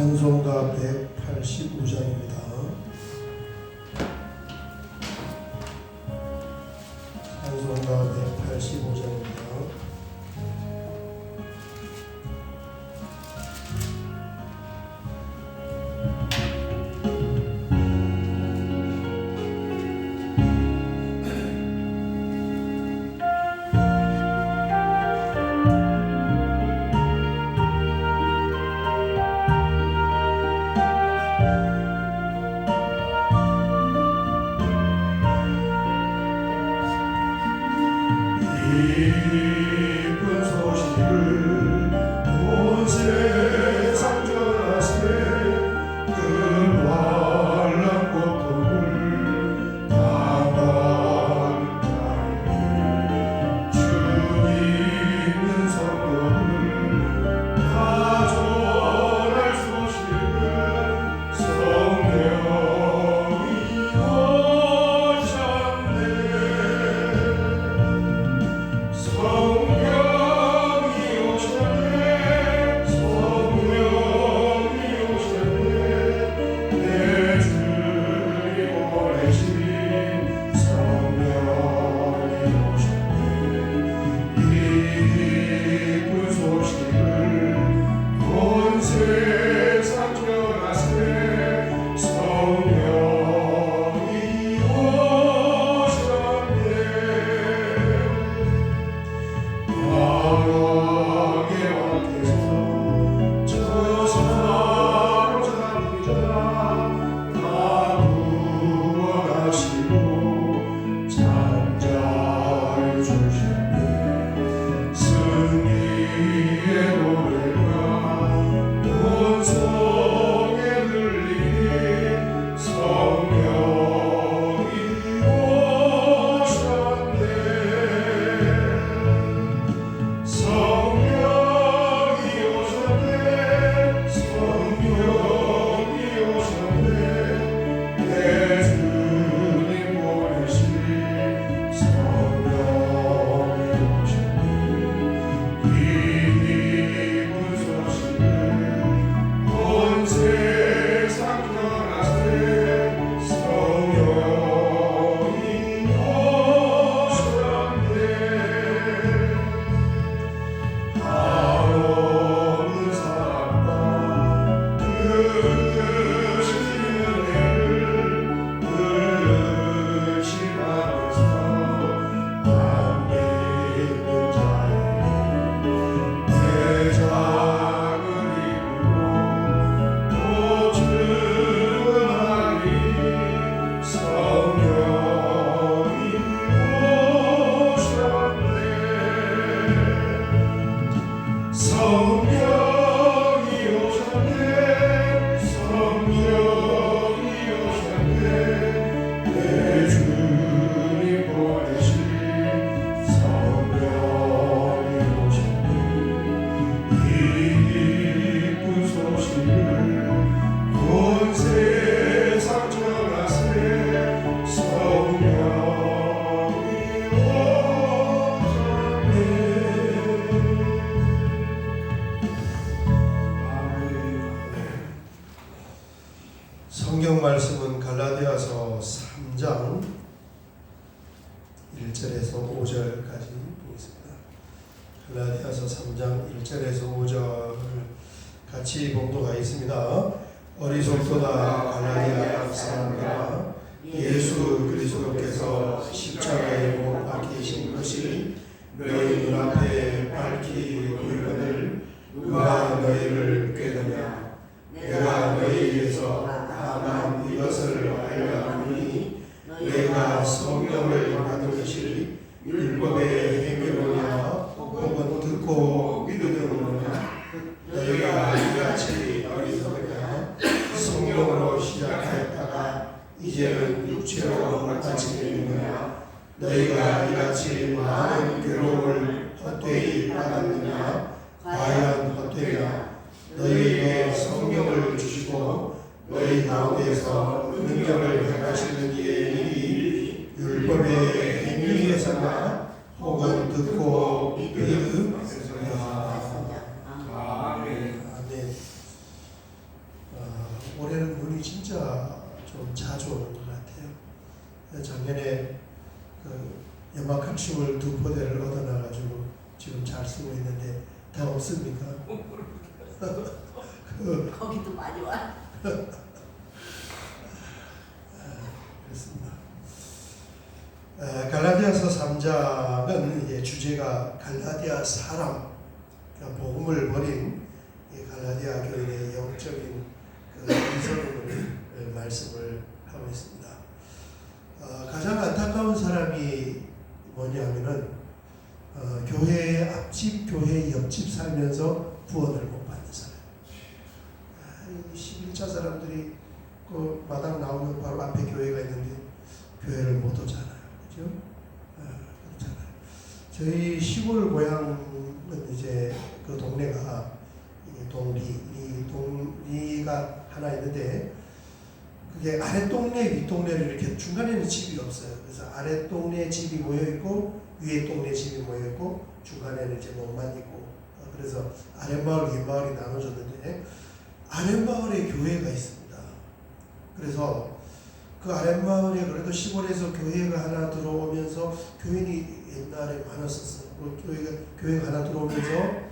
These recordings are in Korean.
찬송가 185장입니다. 밝히 보이거늘 누가 너희를 꾀느냐? 내가 너희에게서 다만 이것을 알려 하노니 내가 성령을 것이 율법의 행위로냐? 혹은 듣고 믿으려느냐? 너희가 이같이 성령으로 시작하였다가 이제는 육체로 마치겠느냐? 너희가 이같이 많은 괴로움을 헛되이 받았느냐? 과연 헛되냐 너희에게 성경을 주시고 너희 가운데서 능력을 행하시는 이의 일이 율법의 행위에서나 혹은 듣고 믿음에서나 아멘 아, 네. 어, 올해는 눈이 진짜 좀 자주 오는 것 같아요. 작년에 그 연막한 춤을 두 포대를 얻어놔가지고 지금 잘 쓰고 있는데 더 없습니까? 그, 거기도 많이 와. 그렇습니다. 에, 갈라디아서 3장은 이제 주제가 갈라디아 사람, 복음을 버린 이 갈라디아 교인의 영적인 그 이성을 말씀을 하고 있습니다. 어, 가장 안타까운 사람이 뭐냐면은 어, 교회 앞집, 교회 옆집 살면서 구원을 못 받는 사람. 아, 이 11차 사람들이 그 마당 나오면 바로 앞에 교회가 있는데 교회를 못 오잖아요. 그죠? 아, 그렇잖아요. 저희 시골 고향은 이제 그 동네가 동리, 이 동리가 하나 있는데 그게 아래 동네, 윗 동네를 이렇게 중간에는 집이 없어요. 그래서 아래 동네 집이 모여 있고 위에 동네 집이 모여 있고 중간에는 이제 농만 있고 어, 그래서 아래 마을, 윗 마을이 나눠졌는데 아래 마을에 교회가 있습니다. 그래서 그 아랫마을에 그래도 시골에서 교회가 하나 들어오면서 교인이 옛날에 많았었어요. 그 교회가 교회가 하나 들어오면서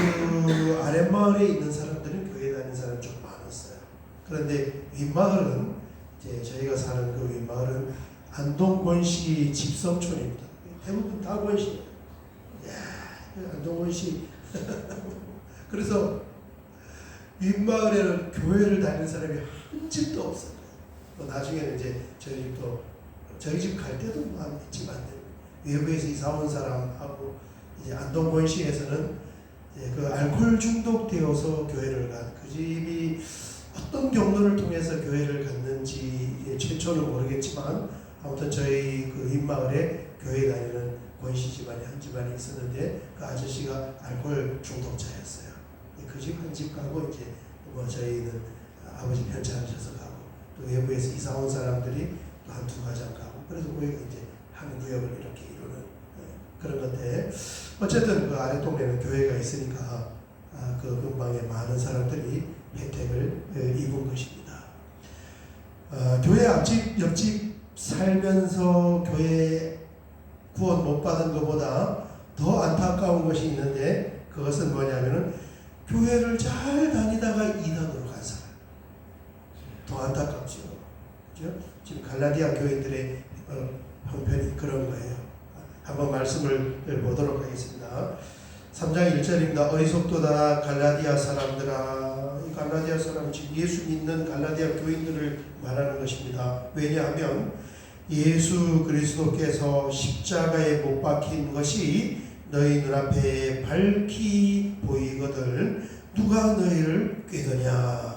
그 아랫마을에 있는 사람들은 교회 다니는 사람 좀 많았어요. 그런데 윗마을은 이제 저희가 사는 그 윗마을은 안동권시 집성촌입니다. 대부분 다 권시. 야, 그 안동권시. 그래서 윗마을에는 교회를 다니는 사람이 한 집도 없어요. 뭐 나중에는 이제 저희 집도 저희 집 갈 때도 마음 있지만 외부에서 이사 온 사람하고 이제 안동권시에서는 이제 그 알코올 중독되어서 교회를 간 그 집이 어떤 경로를 통해서 교회를 갔는지 최초는 모르겠지만 아무튼 저희 그 윗마을에 교회 다니는 권씨 집안이 한 집안이 있었는데 그 아저씨가 알코올 중독자였어요. 그집 한 집 가고 이제 뭐 저희는 아버지 편찮으셔서 가고 또 외부에서 이사 온 사람들이 또한두 가정 가고 그래서 거기가 이제 한 구역을 이렇게 이루는 예, 그런 건데 어쨌든 그 아래 동네는 교회가 있으니까 아, 그 근방에 많은 사람들이 혜택을 예, 입은 것입니다. 아, 교회 앞집 옆집 살면서 교회 구원 못 받은 것보다 더 안타까운 것이 있는데 그것은 뭐냐면은 교회를 잘 다니다가 이단으로 간 사람. 더 안타깝죠. 그죠? 지금 갈라디아 교인들의 어, 형편이 그런 거예요. 한번 말씀을 보도록 하겠습니다. 3장 1절입니다. 어리석도다 갈라디아 사람들아. 이 갈라디아 사람은 지금 예수 믿는 갈라디아 교인들을 말하는 것입니다. 왜냐하면 예수 그리스도께서 십자가에 못 박힌 것이 너희 눈앞에 밝히 보이거늘 누가 너희를 꾀더냐 아,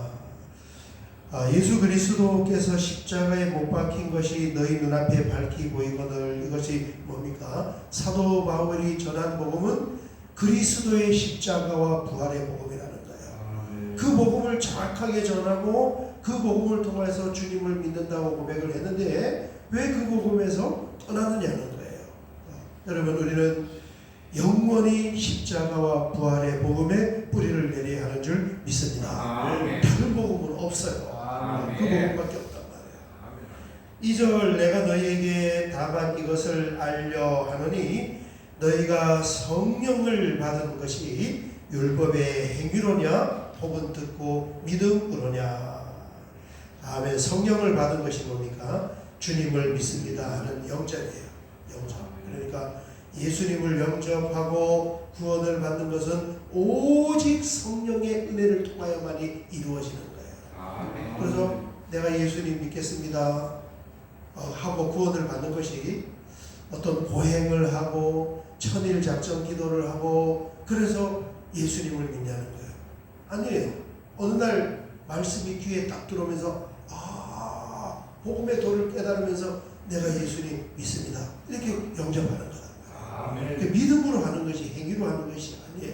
예수 그리스도께서 십자가에 못 박힌 것이 너희 눈앞에 밝히 보이거늘 이것이 뭡니까? 사도 바울이 전한 복음은 그리스도의 십자가와 부활의 복음이라는 거예요. 그 복음을 정확하게 전하고 그 복음을 통해서 주님을 믿는다고 고백을 했는데 왜 그 복음에서 떠나느냐는 거예요. 어, 여러분 우리는 영원히 십자가와 부활의 복음에 뿌리를 내려야 하는 줄 믿습니다. 아멘. 다른 복음은 없어요. 복음밖에 없단 말이에요. 2절 내가 너희에게 다만 이것을 알려 하노니 너희가 성령을 받은 것이 율법의 행위로냐 혹은 듣고 믿음으로냐. 아멘 성령을 받은 것이 뭡니까? 주님을 믿습니다 하는 영접이에요. 영접 그러니까 예수님을 영접하고 구원을 받는 것은 오직 성령의 은혜를 통하여만이 이루어지는 거예요. 그래서 내가 예수님 믿겠습니다 어, 하고 구원을 받는 것이 어떤 고행을 하고 천일 작정 기도를 하고 그래서 예수님을 믿냐는 거예요. 아니에요. 어느 날 말씀이 귀에 딱 들어오면서 아 복음의 도를 깨달으면서 내가 예수님 믿습니다. 이렇게 영접하는 거다. 이렇게 믿음으로 하는 것이 행위로 하는 것이 아니에요.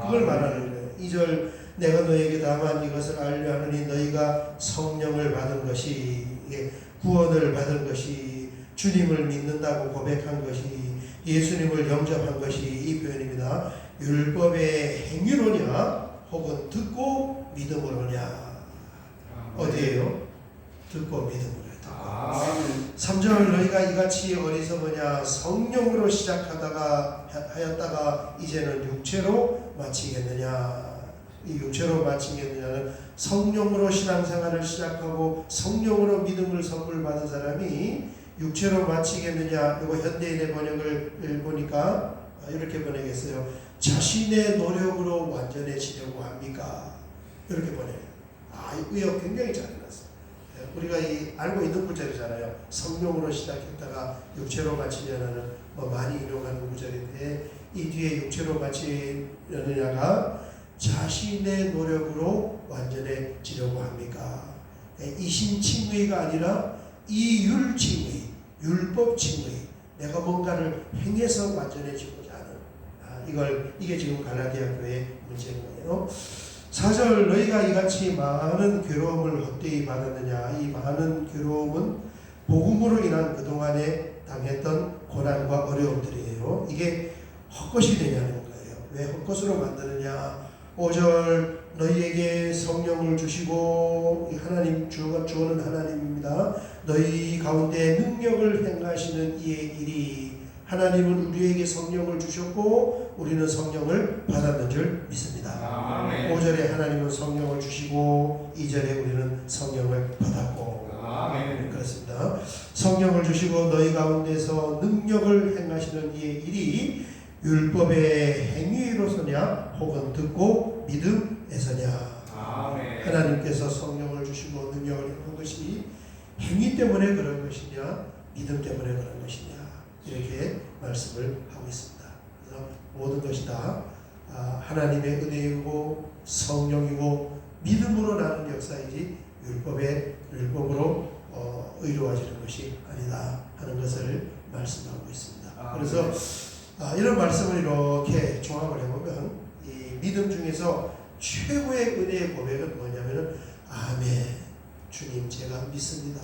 그걸 말하는 거예요. 2절 내가 너에게 다만 이것을 알려 하느니 너희가 성령을 받은 것이 구원을 받은 것이 주님을 믿는다고 고백한 것이 예수님을 영접한 것이 이 표현입니다. 율법의 행위로냐 혹은 듣고 믿음으로냐. 어디에요? 듣고 믿음으로 듣고. 3절 너희가 이같이 어리석으냐 성령으로 시작하다가 하- 하였다가 이제는 육체로 마치겠느냐 이 육체로 마치겠느냐는 성령으로 신앙생활을 시작하고 성령으로 믿음을 선물 받은 사람이 육체로 마치겠느냐 이거 현대인의 번역을 보니까 이렇게 번역했어요. 자신의 노력으로 완전해지려고 합니까? 이렇게 번역해요. 아, 이 의역 굉장히 잘 해놨어요. 예, 우리가 이 알고 있는 구절이잖아요. 성령으로 시작했다가 육체로 마치려는 뭐 많이 인용하는 구절인데 이 뒤에 육체로 마치려느냐가 자신의 노력으로 완전해지려고 합니까? 예, 이심칭의가 아니라 이율칭의, 율법칭의, 내가 뭔가를 행해서 완전해지고자 하는 아, 이걸 이게 지금 갈라디아 교회의 문제인 거예요. 사절 너희가 이같이 많은 괴로움을 헛되이 받았느냐 이 많은 괴로움은 복음으로 인한 그동안에 당했던 고난과 어려움들이에요 이게 헛것이 되냐는 거예요 왜 헛것으로 만드느냐 5절 너희에게 성령을 주시고 이 하나님 주가 주어는 하나님입니다 너희 가운데 능력을 행하시는 이의 일이 하나님은 우리에게 성령을 주셨고 우리는 성령을 받았는 줄 믿습니다. 아멘. 5절에 하나님은 성령을 주시고 2절에 우리는 성령을 받았고 아멘. 그렇습니다. 성령을 주시고 너희 가운데서 능력을 행하시는 이의 일이 율법의 행위로서냐 혹은 듣고 믿음에서냐 아멘. 하나님께서 성령을 주시고 능력을 행한 것이 행위 때문에 그런 것이냐 믿음 때문에 그런 것이냐 이렇게 말씀을 하고 있습니다. 그래서 모든 것이 다 아, 하나님의 은혜이고 성령이고 믿음으로 나는 역사이지 율법의 율법으로 어, 의로워지는 것이 아니다 하는 것을 말씀하고 있습니다. 아, 그래서 아, 이런 말씀을 이렇게 종합을 해보면 이 믿음 중에서 최고의 은혜의 고백은 뭐냐면은 아멘 주님 제가 믿습니다.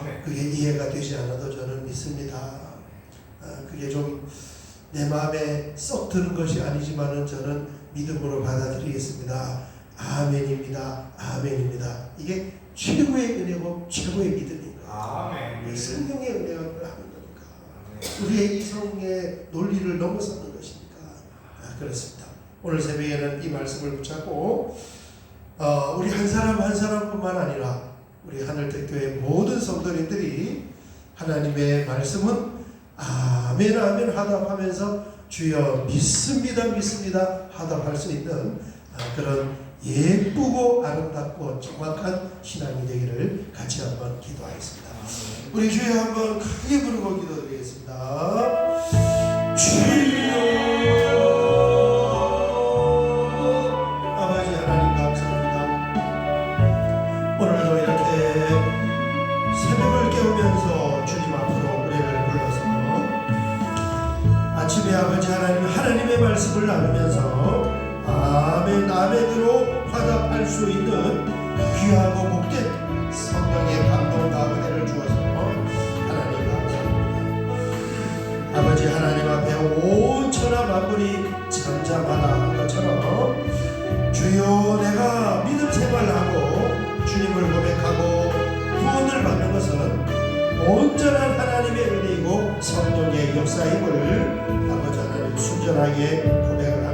아멘. 그게 이해가 되지 않아도 저는 믿습니다. 아, 그게 좀 내 마음에 썩 드는 것이 아니지만은 저는 믿음으로 받아들이겠습니다. 아멘입니다. 아멘입니다. 이게 최고의 은혜고 최고의 믿음인 거예요. 아멘. 이 성령의 은혜가. 우리의 이성의 논리를 넘어서는 것이니까. 아, 그렇습니다. 오늘 새벽에는 이 말씀을 붙잡고 어, 우리 한 사람 한 사람뿐만 아니라 우리 하늘특교의 모든 성도님들이 하나님의 말씀은 아멘 아멘 하답하면서 주여 믿습니다 믿습니다 하답할 수 있는 아, 그런 예쁘고 아름답고 정확한 신앙이 되기를 같이 한번 기도하겠습니다. 우리 주여 한번 크게 부르고 기도드리겠습니다. 주여 아버지 하나님 하나님의 말씀을 나누면서 아멘 아멘으로 화답할 수 있는 귀하고 복된 성령의 감동과 은혜를 주어서 하나님 감사합니다. 아버지 하나님 앞에 온 천하 만물이 잠잠하다 한 것처럼 주여 내가 믿음 생활하고 주님을 고백하고 구원을 받는 것은 온전한 하나님의 은혜이고 성령의 역사임을 아버지 하나님 순전하게 고백을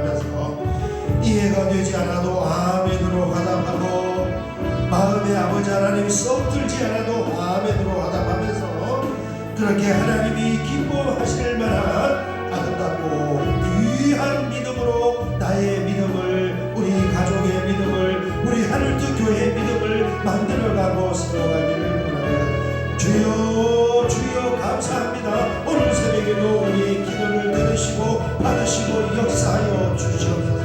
이해가 되지 않아도 아멘으로 화답하고 마음의 아버지 하나님 썩들지 않아도 아멘으로 화답하면서 그렇게 하나님이 기뻐하실 만한 아름답고 귀한 믿음으로 나의 믿음을 우리 가족의 믿음을 우리 하늘뜻 교회의 믿음을 만들어가고 세워가기를 원합니다 주여 주여 감사합니다. 오늘 새벽에도 우리 기도를 들으시고 받으시고 역사하여 주시옵소서.